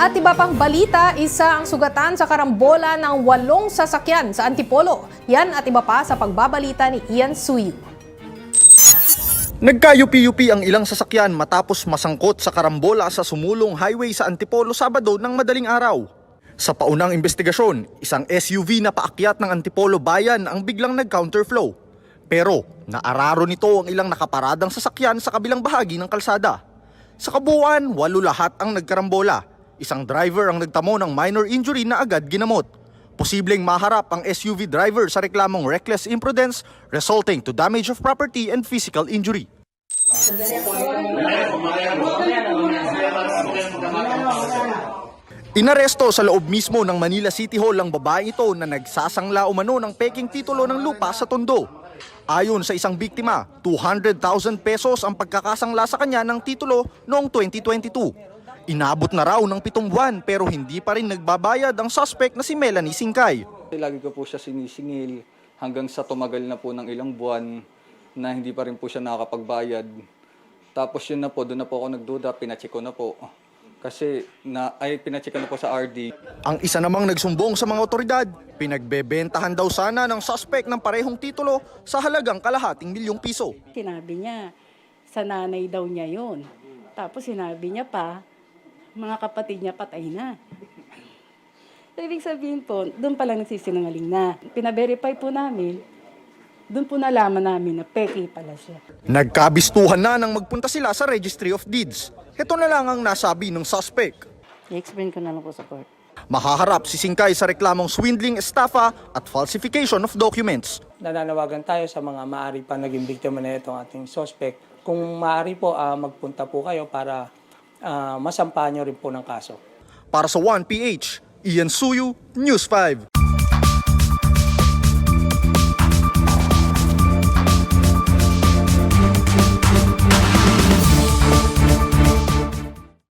At iba pang balita, isa ang sugatan sa karambola ng walong sasakyan sa Antipolo. Yan at iba pa sa pagbabalita ni Ian Suyu. Nagka-UP-UP ang ilang sasakyan matapos masangkot sa karambola sa sumulong highway sa Antipolo Sabado ng madaling araw. Sa paunang investigasyon, isang SUV na paakyat ng Antipolo Bayan ang biglang nag-counterflow. Pero naararo nito ang ilang nakaparadang sasakyan sa kabilang bahagi ng kalsada. Sa kabuuan, walo lahat ang nagkarambola. Isang driver ang nagtamo ng minor injury na agad ginamot. Posibleng maharap ang SUV driver sa reklamong reckless imprudence resulting to damage of property and physical injury. Inaresto sa loob mismo ng Manila City Hall ang babae ito na nagsasangla umano ng peking titulo ng lupa sa Tondo. Ayon sa isang biktima, 200,000 pesos ang pagkakasangla sa kanya ng titulo noong 2022. Inabot na raw ng pitong buwan pero hindi pa rin nagbabayad ang suspect na si Melanie Singkay. Lagi ko po siya sinisingil hanggang sa tumagal na po ng ilang buwan na hindi pa rin po siya nakakapagbayad. Tapos yun na po, doon na po ako nagduda, pinacheck ko na po. Kasi na, ay pinacheck ko na po sa RD. Ang isa namang nagsumbong sa mga otoridad, pinagbebentahan daw sana ng suspect ng parehong titulo sa halagang kalahating milyong piso. Sinabi niya, sa nanay daw niya yun. Tapos sinabi niya pa, mga kapatid niya patay na. So, ibig sabihin po, doon pa lang nagsisinungaling na. Pina-verify po namin, doon po nalaman namin na peki pala siya. Nagkabistuhan na nang magpunta sila sa Registry of Deeds. Ito na lang ang nasabi ng suspect. I-explain ko na lang po sa court. Mahaharap si Singkay sa reklamong swindling estafa at falsification of documents. nananawagan tayo sa mga maaari pa naging biktima na itong ating suspect. Kung maaari po, ah, magpunta po kayo para ah, masampahan nyo rin po ng kaso. Para sa 1PH, Ian Suyu, News 5.